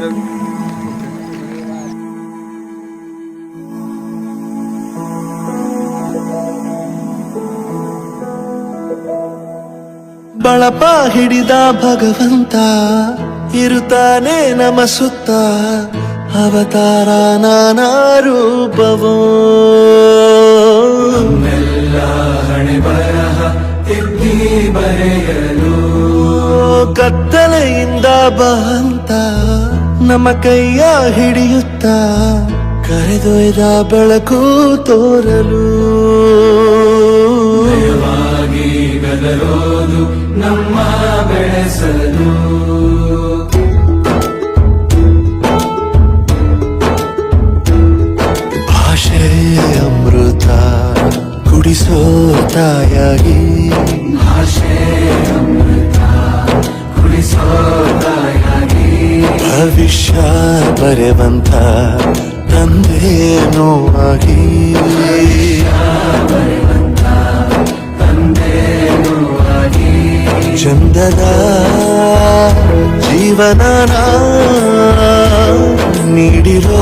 ಬಳಪ ಹಿಡಿದ ಭಗವಂತ ಇರುತ್ತಾನೆ ನಮ ಸುತ್ತ ಅವತಾರ ನಾನಾ ರೂಪವೋ. ಕತ್ತಲೆಯಿಂದ ಬಂತ ನಮ್ಮ ಕೈಯ ಹಿಡಿಯುತ್ತ ಕರೆದೊಯ್ದ ಬೆಳಕು ತೋರಲು. ಭಾಷೆ ಅಮೃತ ಕುಡಿಸೋ ತಾಯಾಗಿ. ಭವಿಷ್ಯ ಬರೆವಂತ ತಂದೇನೋ ಆಗಿ ಚಂದದ ಜೀವನನ ನೀಡಿರೋ